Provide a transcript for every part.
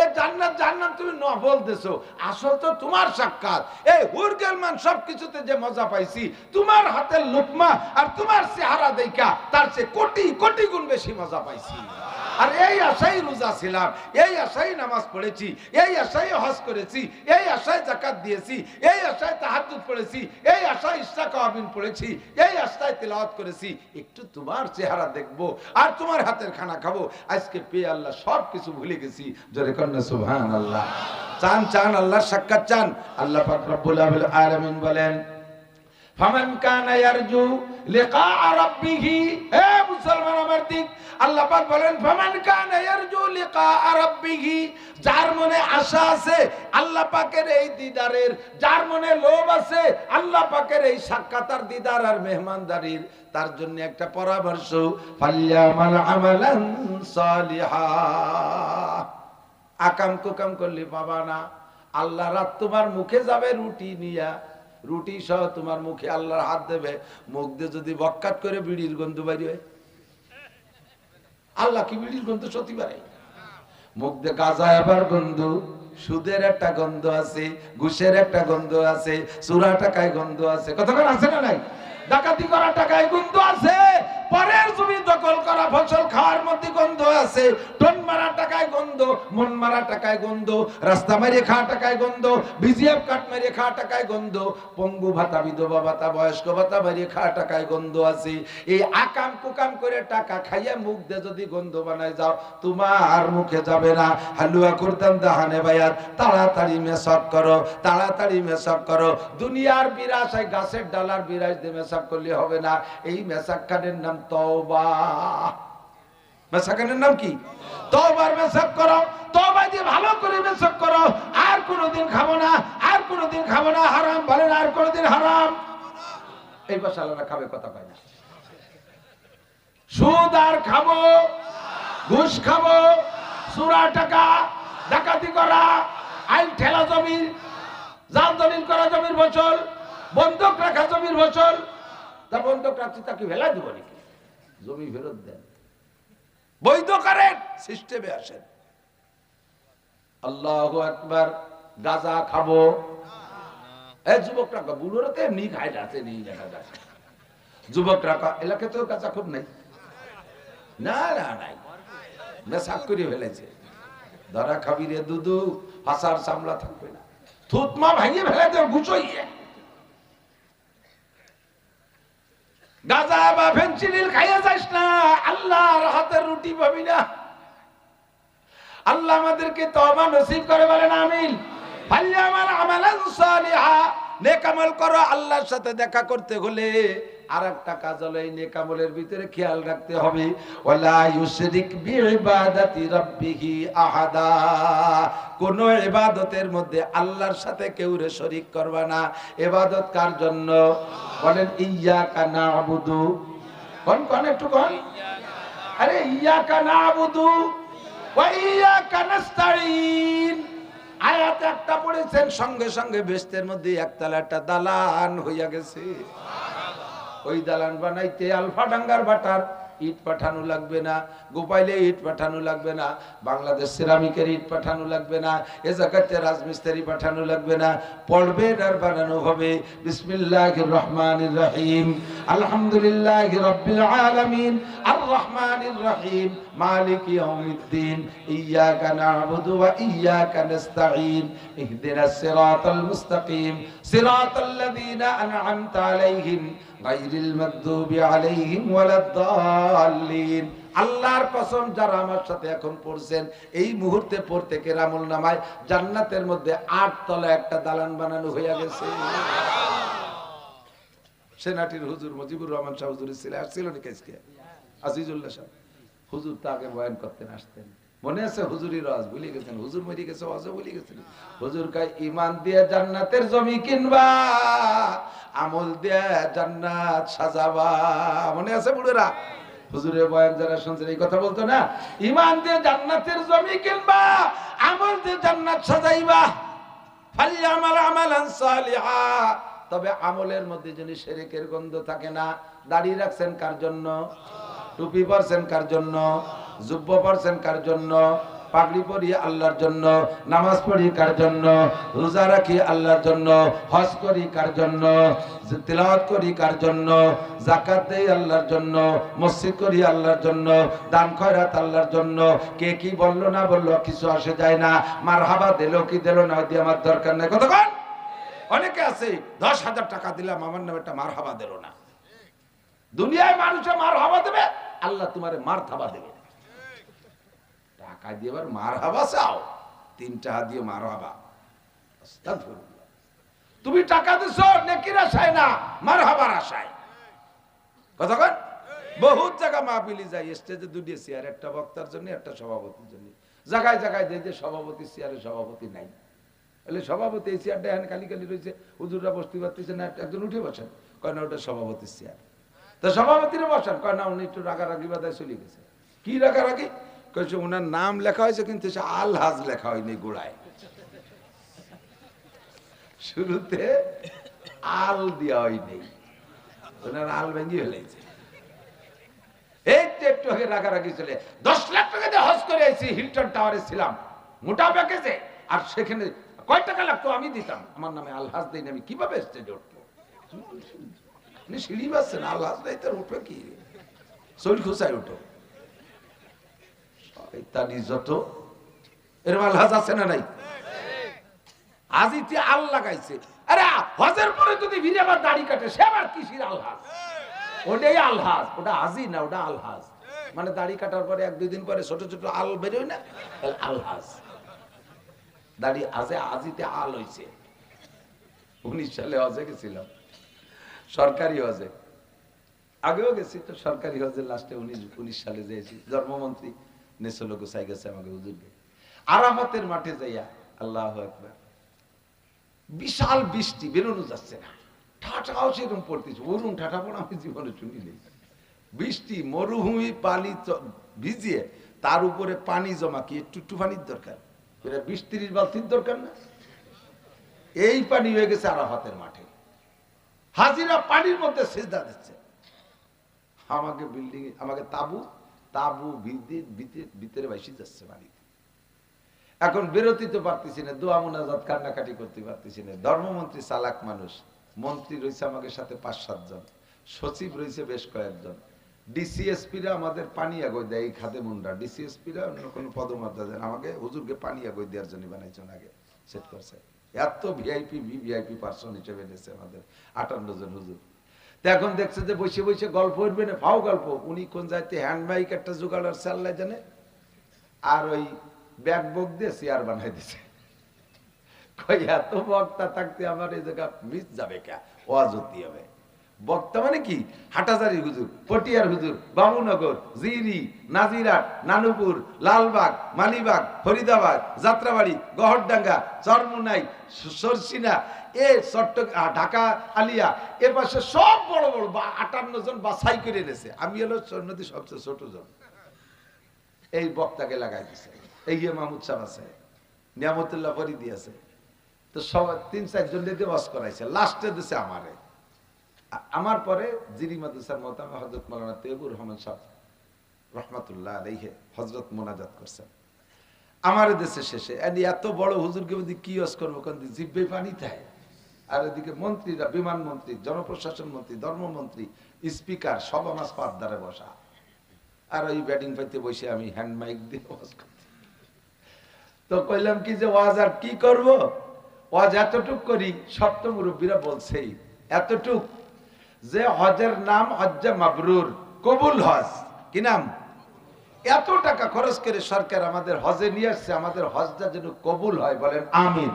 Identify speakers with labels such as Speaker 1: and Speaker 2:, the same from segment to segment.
Speaker 1: এ তুমি আসল তো তোমার সাক্ষাৎ। যে মজা পাইছি, তোমার হাতের লুকমা আর তোমার চেহারা দেখা, তার চেয়ে কোটি কোটি গুণ বেশি মজা পাইছি। আর এই আশাই রোজা ছিলাম, এই আশাই নামাজ পড়েছি, এই আশাই হজ করেছি, এই আশায় জাকাত দিয়েছি, এই আশায় তাহাজ্জুদ পড়েছি, এই আশায় ইশরা কাবিন পড়েছি, এই আশায় তেলাওয়াত করেছি, একটু তোমার চেহারা দেখব আর তোমার হাতের খানা খাব। আজকে পেয়ে আল্লাহ সব কিছু ভুলে গেছি। জোরে কন্যা সুবহান আল্লাহ চান চান আল্লাহ সাক্ষাৎ চান। আল্লাহ পাক বলেন ফামান কানা ইয়ারজু লিকা রাব্বিহি, হে মুসলমান আমার দিক আল্লাহ পাক বলেন, ফামান কানা ইয়ারজু লিকা রাব্বিহি, যার মনে আশা আছে, আল্লাহ পাকের এই দিদারের, যার মনে লোভ আছে, আল্লাহ পাকের এই সাক্ষাতার দিদার আর মেহমানদারির, তার জন্য একটা পরামর্শ ফাল্যামাল আমালান সালিহা। আকাম কুকাম করলে পাবা না, আল্লাহ রাত তোমার মুখে যাবে রুটি নিয়া রুটি সহ তোমার মুখে আল্লাহর হাত দেবে, মুখ দিয়ে যদি বক্কাট করে বিড়ির গন্ধ বাইরে আল্লাহ কি বিড়ির গন্ধ সত্যি পারে? মুখ দিয়ে গাঁজা আবার গন্ধ, সুদের একটা গন্ধ আছে, ঘুষের একটা গন্ধ আছে চুরা টাকায় গন্ধ আছে। কতক্ষণ আছে না নাই? ডাকাতি করা টাকায় গন্ধ আছে। পরের জমি দখল করা, ফসল খাওয়ার মধ্যে গন্ধ আছে। টন মারা টাকায় গন্ধ, মন মারা টাকায় গন্ধ, রাস্তা মারিয়ে খাওয়া টাকায় গন্ধ, বিজিএফ কাট মারিয়ে খাওয়া টাকায় গন্ধ, পঙ্গু ভাতা, বিধবা ভাতা, বয়স্ক ভাতা মারিয়ে খাওয়া টাকায় গন্ধ আছে। এই আকাম কুকাম করে টাকা খাইয়া মুখ দিয়ে যদি গন্ধ বানায় যাও, তোমার মুখে যাবে না। হালুয়া করতাম দাহানে ভাইয়ার তাড়াতাড়ি মেসক করো, তাড়াতাড়ি মেসক করো। দুনিয়ার বিরাশ গাছের ডালার বিরাস দিয়ে মেসক করলে হবে না। এই মেসাক খানের নাম তওবা। মেসাকানের নাম কি? তওবার মেসাক করো, তওবা দিয়ে ভালো করে মেসাক করো। আর কোনোদিন খাব না, আর কোনোদিন খাব না, হারাম বলেন আর কোনোদিন হারাম। এই পাশে খাবে কথা পায় না। সুদ আর খাব, ঘুষ খাব, সুরা টাকা, ডাকাতি করা আইন ঠেলা জমির, জাল দলিল করা জমির ফসল বন্ধক রাখা জমির ফসল তা বন্ধক রাখছি তাকে ভেলা দিব নাকি? জমি ফেরত দেন। বৈধ করেন সিস্টেমে আসেন। আল্লাহ একবার গাজা খাব। এ যুবকরা বুড়োরা তো এমনি খায় যাচ্ছে নেই দেখা যাচ্ছে যুবকরা কা তো গাঁজা খুব নাই? না না নাই। করে ফেলেছে। ধরা দুদু হাসার সামলা থাকবে না। থুতমা ভাঙিয়ে ফেলে দেব গুছোইয়ে গাজা বা ফেন্সিডিল খাইয়ে যাস না, আল্লাহর হাতের রুটি পাবি না। আল্লাহ আমাদেরকে তবা নসিব করে বলেন, আমিন। ফাল্যামাল আমালান সালিহা, নেক আমল করো, আল্লাহর সাথে দেখা করতে হলে আর একটা কাজ হলো এই নেক আমলের ভিতরে খেয়াল রাখতে হবে রাব্বিহি আহাদা। কোন ইবাদতের মধ্যে আল্লাহর সাথে কেউ রে শরীক করবা না। ইবাদত কার জন্য? বলেন ইয়্যাকা না'বুদু। কোন কোন একটু কোন? আরে ইয়্যাকা না'বুদু ওয়া ইয়্যাকা নাস্তাঈন। আয়াত একটা পড়েছেন, সঙ্গে সঙ্গে বেস্তের মধ্যে একতলা একটা দালান হইয়া গেছে। ওই দালান বানাইতে আলফা ডাঙ্গার বাটার, ইট পাঠানো লাগবে না। গোপাইলে ইট পাঠানো লাগবে না। বাংলাদেশ সিরামিকের ইট পাঠানো লাগবে না। এ জায়গাতে রাজমিস্ত্রি পাঠানো লাগবে না। পড়বে আর বানানো হবে। বিসমিল্লাহ রহমান রহিম। আলহামদুলিল্লাহ রব্বিল আলামিন। আর রহমান রহিম। মালিক ইয়াউমিদ্দিন। ইয়াকা না'বুদু ওয়া ইয়াকা নাস্তাঈন। ইহদিনাস সিরাতাল মুস্তাকিম। সিরাতাল লাযীনা আন'আমতা আলাইহিম। আল্লাহর কসম, যারা আমার সাথে এখন পড়ছেন, এই মুহূর্তে নামায়, জান্নাতের মধ্যে আট তলা একটা দালান বানানো হইয়া গেছে। সেনাটির হুজুর মুজিবুর রহমান শাহ হুজুর ছিল আসছিল নাকি আজকে? আজিজুল্লাহ সাহেব। হুজুর তাকে বয়ান করতেন, আসতেন। মনে আছে হুজুরি রাজ ভুলে গেছেন? হুজুর মরে গেছে অজও ভুলে গেছেন? হুজুর কাই ইমান দিয়ে জান্নাতের জমি কিনবা, আমল দিয়ে জান্নাত সাজাবা। মনে আছে বুড়োরা? হুজুরের বয়ান যারা শুনছেন, এই কথা বলতো না? ইমান দিয়ে জান্নাতের জমি কিনবা, আমল দিয়ে জান্নাত সাজাইবা। ফালিয়ামাল আমালান সালিহা। তবে আমলের মধ্যে যদি শেরেকের গন্ধ থাকে না, দাড়ি রাখছেন কার জন্য? টুপি পরছেন কার জন্য? জুব্ব পরছেন কার জন্য? পাগড়ি পরি আল্লাহর জন্য, নামাজ পড়ি কার জন্য, রোজা রাখি আল্লাহর জন্য, হজ করি কার জন্য, তিলাওয়াত করি কার জন্য জাকাত দেই আল্লাহর জন্য, মসজিদ করি আল্লাহর জন্য, দান খয়রাত আল্লাহর জন্য। কে কি বলল না বলল কিছু আসে যায় না। মার হাবা দিল কি দিল না দিয়ে আমার দরকার নেই। কতক্ষণ? অনেকে আছে, দশ হাজার টাকা দিলাম, আমার নামে একটা মার হাবা দিল না। দুনিয়ায় মানুষে মার হাবা দেবে, আল্লাহ তোমারে মার থাবা দেবে। টাকা দিয়ে এবার মার হাবা চাও। তিন টাকা দিয়ে মার হাবা তুমি টাকা দিছো, নেকির আশায় না মার হাবার আশায় কতক্ষণ বহুত জায়গা মাহফিলি যাই স্টেজে দুটি চেয়ার একটা বক্তার জন্য, একটা সভাপতির জন্য। জায়গায় জায়গায় দেয় যে সভাপতি চেয়ারে সভাপতি নাই। বলে সভাপতি এই চেয়ারটা এখানে খালি খালি রয়েছে, হুজুররা বসতে পারতেছে না, একজন উঠে বসেন, কয় না ওটা সভাপতির চেয়ার তো সভাপতিরা বসেন, কয় না উনি একটু রাগারাগি বাদায় চলে গেছে। কি রাগারাগি? কয়েছে ওনার নাম লেখা হয়েছে, কিন্তু সে আলহাজ লেখা হয়নি গোড়ায়। শুরুতে আল দেওয়া হয়নি। ওনার আল ভেঙে ফেলেছে। টাওয়ারে ছিলাম। মোটা আর সেখানে টাকা আমি দিতাম। আমার নামে আলহাজ আমি কীভাবে উঠবো? আপনি সিঁড়ি পাচ্ছেন আলহাজ দেয় কি? উঠো। আলহাজ আছে না নাই? আরে, হজের পরে যদি আবার দাড়ি কাটে, সে আবার কিসির ওটাই ওটা না, ওটা মানে দাড়ি কাটার পরে এক, দুই দিন পরে ছোট ছোট আল বেরোয় না? দাড়ি আজে আজিতে আল উনিশ সালে হজে গেছিলাম। সরকারি হজে। আগেও গেছি তো সরকারি হজে লাস্টে উনিশ উনিশ সালে যেয়েছি। ধর্মমন্ত্রী গেছে আমাকে হুজুরকে মাঠে যাইয়া, আল্লাহ একবার বিশাল বৃষ্টি বেরোনো যাচ্ছে না। সেরকম পড়তেছে। অরুণ পড়া আমি জীবনে শুনি নেই বৃষ্টি, মরুভূমি, পানি ভিজিয়ে তার উপরে পানি জমা, কি একটু একটু পানির দরকার? এটা বালতির দরকার না? এই পানি হয়ে গেছে আরাফাতের মাঠে। হাজিরা পানির মধ্যে সেজদা দিচ্ছে। আমাকে বিল্ডিং আমাকে তাবু তাবু ভিতরে বাইসি যাচ্ছে বাড়িতে। এখন বেরোতে পারতেছি না, দোয়া, মোনাজাত, কান্নাকাটি করতে পারতেছি না। ধর্মমন্ত্রী চালাক মানুষ, মন্ত্রী রয়েছে আমাদের সাথে পাঁচ, সাতজন, সচিব রয়েছে বেশ কয়েকজন। ডিসিএসপিরা আমাদের পানি আগই দেয় এই খাদে মুন্ডা। ডিসিএসপিরা অন্য কোনো পদমর্যাদা দেন আমাকে হুজুরকে পানি আগই দেওয়ার জন্য বানাইছেন আগে, সেট করছে। এত ভিআইপি, ভিভিআইপি পার্সন হিসেবে এনেছে আমাদের আটান্ন জন হুজুর। এখন দেখছে যে বসে বসে গল্প উঠবে না ফাও গল্প। উনি কোন যাইতে হ্যান্ড মাইক একটা জোগাড় আর চাল্লাই জানে? আর ওই ব্যাগ বক দিয়ে চেয়ার বানাই দিছে। কই, এত বক্তা থাকতে আমার এই জায়গা মিস যাবে কে? হবে। বক্তা মানে কি? হাটাজারি হুজুর, পটিয়ার হুজুর, বাবুনগর, জিরি, নাজিরাট, নানুপুর, লালবাগ, মালিবাগ, ফরিদাবাদ, যাত্রাবাড়ি, গহরডাঙ্গা, চরমুনাই সরসিনা এ চট্ট ঢাকা, আলিয়া এ পাশে সব বড় বড় বা আটান্ন জন বাছাই করে এনেছে। আমি হলো নদী সবচেয়ে ছোট জন। এই বক্তাকে লাগাই দিছে। এই গিয়ে মাহমুদ সাহেব আছে, নিয়ামতুল্লাহ ফরিদি আছে, তো সব তিন, চারজন দিয়ে ওয়াজ করাইছে। লাস্টে দিছে আমারে। আমার পরে জিরি মাদ্রাসার মোতামা হজরত মৌলানা তেবুর রহমান সাহেব, রহমাতুল্লাহ আলাইহে হজরত মোনাজাত করছেন। আমার দেশে শেষে। এত বড় হুজুরকে বলি, কি করব? কোন জিব্বে পানি থাকে আর এদিকে মন্ত্রীরা, বিমান মন্ত্রী, জনপ্রশাসন মন্ত্রী, ধর্মমন্ত্রী, স্পিকার সব আমার পাত দ্বারে বসা। আর ওই ব্যাটিং পাইতে বসে আমি হ্যান্ড মাইক দিয়ে ওয়াজ করছি। তো কইলাম কি যে, ওয়াজ আর কি করব? ওয়াজ এতটুক করি সপ্ত মুরব্বীরা বলছেই, এতটুক যে হজের নাম হজ্জে মাবরুর, কবুল হজ। কি নাম? এত টাকা খরচ করে সরকার আমাদের হজে নিয়ে আসছে, আমাদের হজটা যেন কবুল হয় বলেন, আমিন।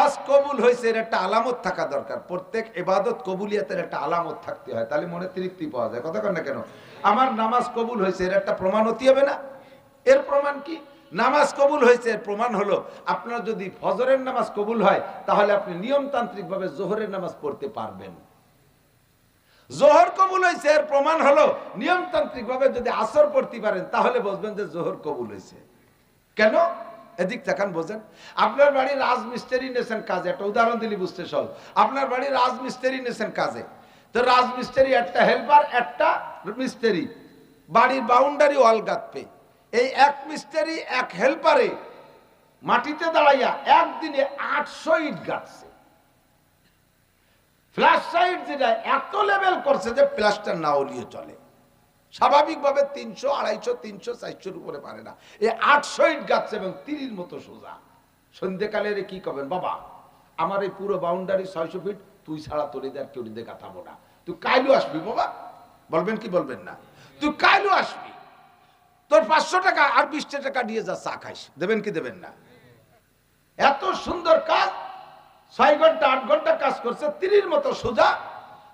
Speaker 1: হজ কবুল হয়েছে, এর একটা আলামত থাকা দরকার। প্রত্যেক এবাদত কবুলিয়াতের একটা আলামত থাকতে হয়, তাহলে মনে তৃপ্তি পাওয়া যায়। কথা না কেন? আমার নামাজ কবুল হয়েছে, এর একটা প্রমাণ হতে হবে না? এর প্রমাণ কি? নামাজ কবুল হয়েছে প্রমাণ হলো, আপনার যদি ফজরের নামাজ কবুল হয়, তাহলে আপনি নিয়মতান্ত্রিক ভাবে জোহরের নামাজ পড়তে পারবেন। জোহর কবুল হয়েছে, এর প্রমাণ হলো নিয়মতান্ত্রিক ভাবে যদি আসর পড়তে পারেন, তাহলে বুঝবেন যে জোহর কবুল হয়েছে। কেন? এদিক তাকান, বোঝেন। আপনার বাড়ি রাজমিস্ত্রি নেছেন কাজে, একটা উদাহরণ দিলি বুঝতে সহজ। আপনার বাড়ি রাজমিস্ত্রি নেছেন কাজে। তো রাজমিস্ত্রি একটা হেল্পার, একটা মিস্ত্রি। বাড়ির বাউন্ডারি ওয়াল গাঁথবে। এই এক মিস্ত্রি, এক হেল্পারে মাটিতে দাঁড়াইয়া একদিনে আটশো ইট গাঁথছে। ফ্ল্যাশ সাইড যেটা এত লেভেল করছে যে প্লাস্টার না উলিয়ে চলে। স্বাভাবিকভাবে তিনশো, আড়াইশো, তিনশো, চারশোর উপরে পারে না। এই আটশো ইট গাচ্ছে এবং তিরির মতো সোজা। সন্ধ্যেকালে কি করবেন বাবা, আমার এই পুরো বাউন্ডারি ছয়শো ফিট তুই ছাড়া তোর এদের কেউ দিয়ে কাটাবো না। তুই কাইলু আসবি বাবা? বলবেন কি বলবেন না? তুই কাইলু আসবি। তোর পাঁচশো টাকা আর বিশটা টাকা দিয়ে যা, চা খাইস। দেবেন কি দেবেন না? এত সুন্দর কাজ, ছয় ঘণ্টা, আট ঘণ্টা কাজ করছে তিরির মতো সোজা।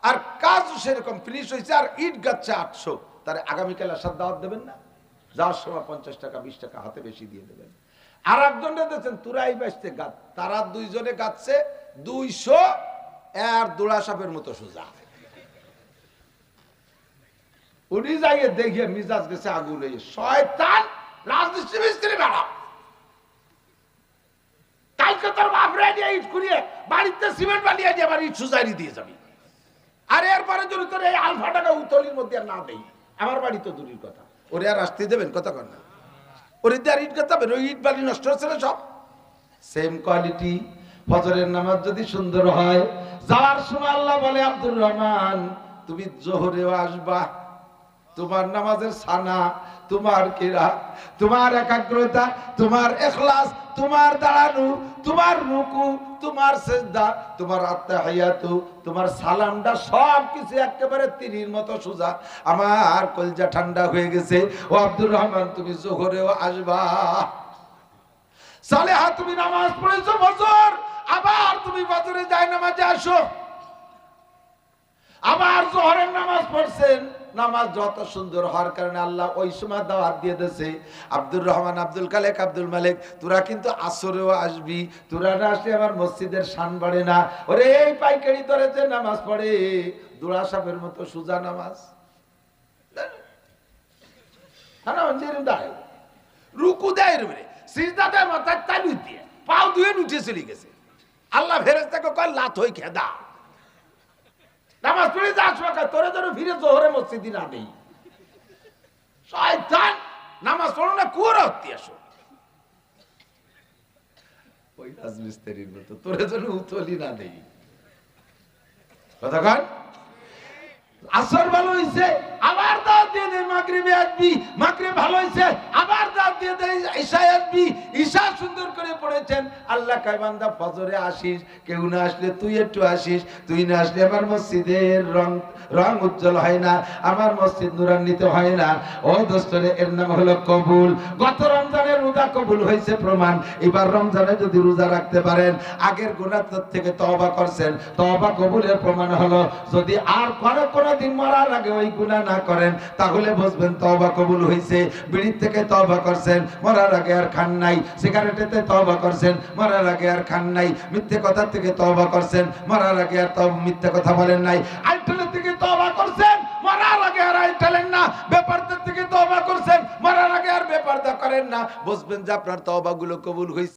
Speaker 1: আর কাজ সেরকম ফিনিশ হয়েছে আর ইট গাচ্ছে আটশো। তার আগামীকাল আসার দাওয়াত দেবেন না। যাওয়ার সময় পঞ্চাশ টাকা, বিশ টাকা হাতে বেশি দিয়ে দেবেন। আর একজন দেখছেন তুরাই বাসতে গাছ তারা দুইজনে গাচ্ছে দুইশো আর দোড়া সাপের মতো সোজা। উনি যাইয়ে দেখিয়ে মিজাজ গেছে আগুন শয়তান রাজনীতি মিস্ত্রি বেড়া। কালকে তোর বাপ রেডিয়া ইট করিয়ে বাড়িতে সিমেন্ট বালিয়ে দিয়ে আবার ইট সুজারি দিয়ে যাবি। আর এরপরে যদি তোর এই আলফাটাকে উতলির মধ্যে না দেই। আমার বাড়ি তো দূরের কথা। ওরে আর আসতে দেবেন, কথা কর না। ওরে দিয়ে আর ইট গাঁথাবেন ওই ইট বালি নষ্ট হচ্ছে না সব? সেম কোয়ালিটি ফজরের নামাজ যদি সুন্দর হয়, যাওয়ার সময় আল্লাহ বলে, আব্দুর রহমান, তুমি জোহরেও আসবা। তোমার নামাজের সানা তোমার কিরা, তোমার একাগ্রতা, তোমার এখলাস, তোমার দাঁড়ানো, তোমার রুকু, তোমার সেজদা, তোমার আত্মাহিয়াতু, তোমার সালামটা সব কিছু একেবারে তিরির মতো সোজা। আমার কলজা ঠান্ডা হয়ে গেছে। ও আব্দুর রহমান, তুমি জোহরেও আসবা। সালেহা, তুমি নামাজ পড়েছো বছর। আবার তুমি বছরে যাই নামাজে আসো। আবার জোহরের নামাজ পড়ছেন। নামাজ যত সুন্দর হওয়ার কারণে আল্লাহ ওই সময় দাওয়াত দিয়ে দিয়েছে। আব্দুর রহমান, আব্দুল কালেক আব্দুল মালিক, তোরা কিন্তু আসরেও আসবি, তোরা না আসলে আমার মসজিদের শান বাড়ে না। ওরে, এই পাইকারি ধরে যে নামাজ পড়ে দুরা সাপের মতো সুজা নামাজ। গেছে। আল্লাহ ফেরেস্তাকে কয় লাত হই খেদা। নামাজ পড়ে যা তোরে তোরে ফিরে জোহরে মসজিদি না দেই শয়তান, নামাজ পড়ো না আসো। ওই রাজমিস্ত্রির মতো, তোরে তোরে উতলি না দেই কথা আসর ভালো হইছে, আবার দাওয়াত দিয়ে দেয় মাগরিবে আসবি ভালো হইছে, আবার দাওয়াত দিয়ে দেয় ঈশায় আসবি, ঈশা করে পড়েছেন? আল্লাহ কয়, বান্দা, ফজরে আসিস, কেউ না আসলে তুই একটু আসিস। তুই না আসলে আমার মসজিদের রং রং উজ্জ্বল হয় না, আমার মসজিদ নুরান্বিত হয় না। ও দোস্তরে, এর নাম হলো কবুল। গত রমজানের রোজা কবুল হয়েছে প্রমাণ। এবার রমজানে যদি রোজা রাখতে পারেন, আগের গুণার থেকে তওবা করছেন। তওবা কবুলের প্রমাণ হলো, যদি আর কোনো কোনো দিন মরার আগে ওই গুনাহ না করেন, তাহলে বুঝবেন তবা কবুল হয়েছে। বিড়ির থেকে তওবা করছেন, মরার আগে আর খান নাই। সিগারেটেতে তওবা করছেন, মরার আগে আর খান নাই, মিথ্যে কথা থেকে তবা করছেন, মরার আগে আর তব মিথ্যে কথা বলেন নাই। আইটেলের থেকে তবা করছেন, মরার আগে আর আইটেলেন না। ব্যাপারদের থেকে তবা করছেন, মরার আগে আর ব্যাপারটা করেন না। বুঝবেন যে আপনার তবাগুলো কবুল হয়েছে